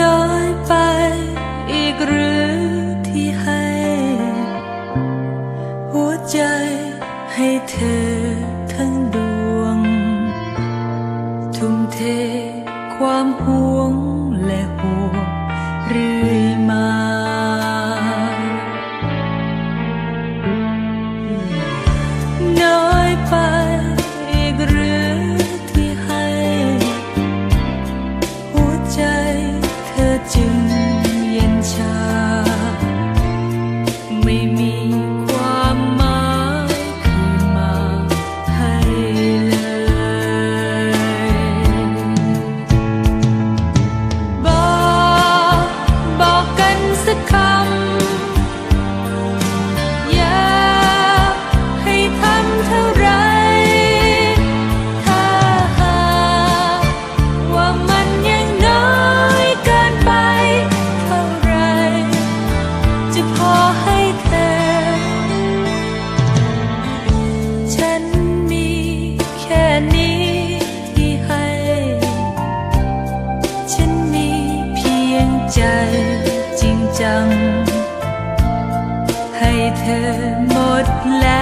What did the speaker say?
น้อยไปอีกหรือที่ให้ หัวใจให้เธอทั้งดวง ทุ่มเทความห่วงและห่วงเรื่อ เธอหมดแล้ว